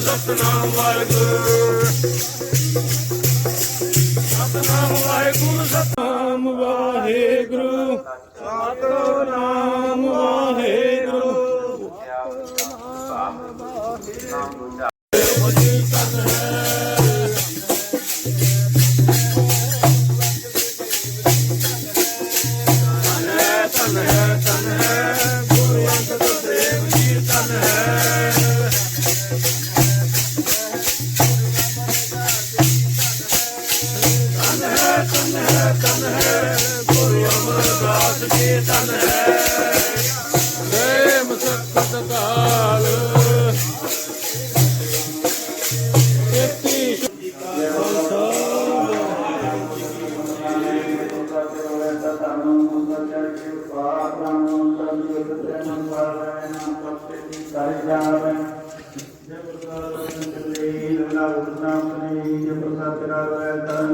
ਵਾਹਿਗੁਰੂ ਸਤਨਾਮ ਵਾਹਿਗੁਰੂ। ਸਤਨਾਮ ਵਾਹਿਗੁਰੂ ਸਤਨਾਮ ਵਾਹਿਗੁਰੂ। ਸਤਨਾਮ ਵਾਹਿਗੁਰੂ। ਤਨ ਹੈ ਹੈ। ਤਨ ਤਨ ਹੈ ਪ੍ਰੇਮ ਸਤ ਦਾਲ ਜਪਤਾ ਤੇਰਾ ਵੈ ਤਨ